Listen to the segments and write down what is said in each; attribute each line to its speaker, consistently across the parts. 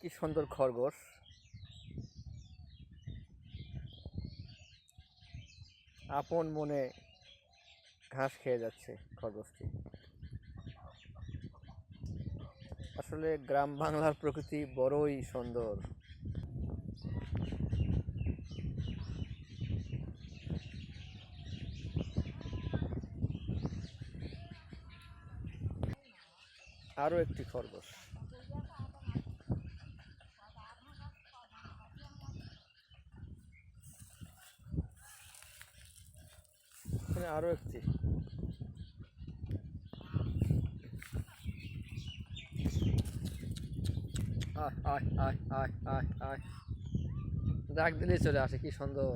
Speaker 1: কি সুন্দর খরগোশ। আপন মনে ঘাস খেয়ে যাচ্ছে খরগোশটি। আসলে গ্রাম বাংলার প্রকৃতি বড়ই সুন্দর। আরও একটি খরগোশ। এখানে আরও একটি। আয় ডাক দিলেই চলে আসে, কি সুন্দর।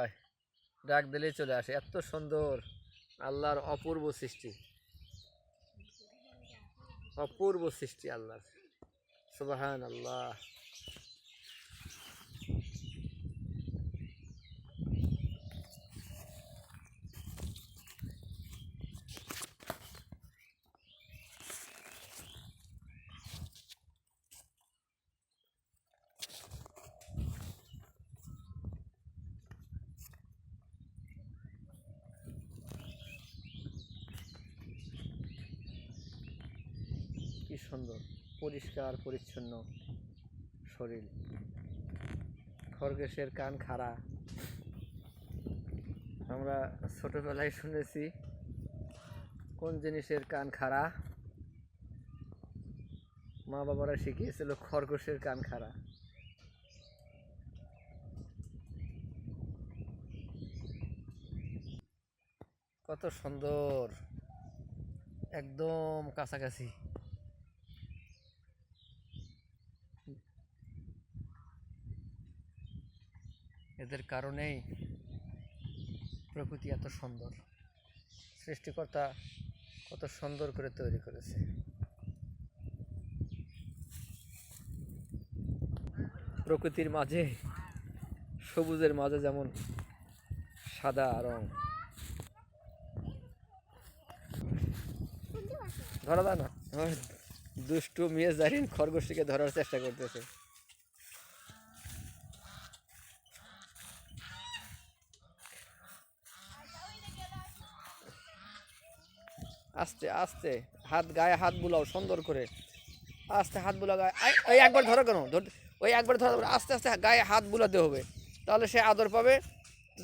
Speaker 1: আয় ডাক দিলেই চলে আসে, এত সুন্দর। আল্লাহর অপূর্ব সৃষ্টি। অপূর্ব সৃষ্টি আল্লাহ সুবাহান আল্লাহ কি সুন্দর, পরিষ্কার, পরিচ্ছন্ন শরীর। খরগোশের কান খাড়া। আমরা ছোটবেলায় শুনেছি, কোন জিনিসের কান খাড়া? মা বাবারা শিখিয়েছিল, খরগোশের কান খাড়া। কত সুন্দর, একদম কাছাকাছি। এদের কারণেই প্রকৃতি এত সুন্দর। সৃষ্টিকর্তা কত সুন্দর করে তৈরি করেছে। প্রকৃতির মাঝে, সবুজের মাঝে যেমন সাদা রং। ধরা দা না। দুষ্টু মেয়ে জারিন খরগোশটিকে ধরার চেষ্টা করতেছে। আস্তে আস্তে, হাত গায়ে হাত বুলাও, সুন্দর করে। আস্তে হাত বুলা গায়ে একবার ধরো কেন? ধর, ওই একবার ধরা আস্তে আস্তে গায়ে হাত বুলাতে হবে। তাহলে সে আদর পাবে,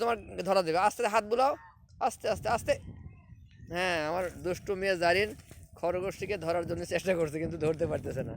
Speaker 1: তোমার ধরা দেবে। আস্তে, হাত বুলাও, আস্তে আস্তে আস্তে। হ্যাঁ আমার দুষ্টু মেয়ে জারিন খরগোশটিকে ধরার জন্য চেষ্টা করছে, কিন্তু ধরতে পারতেছে না।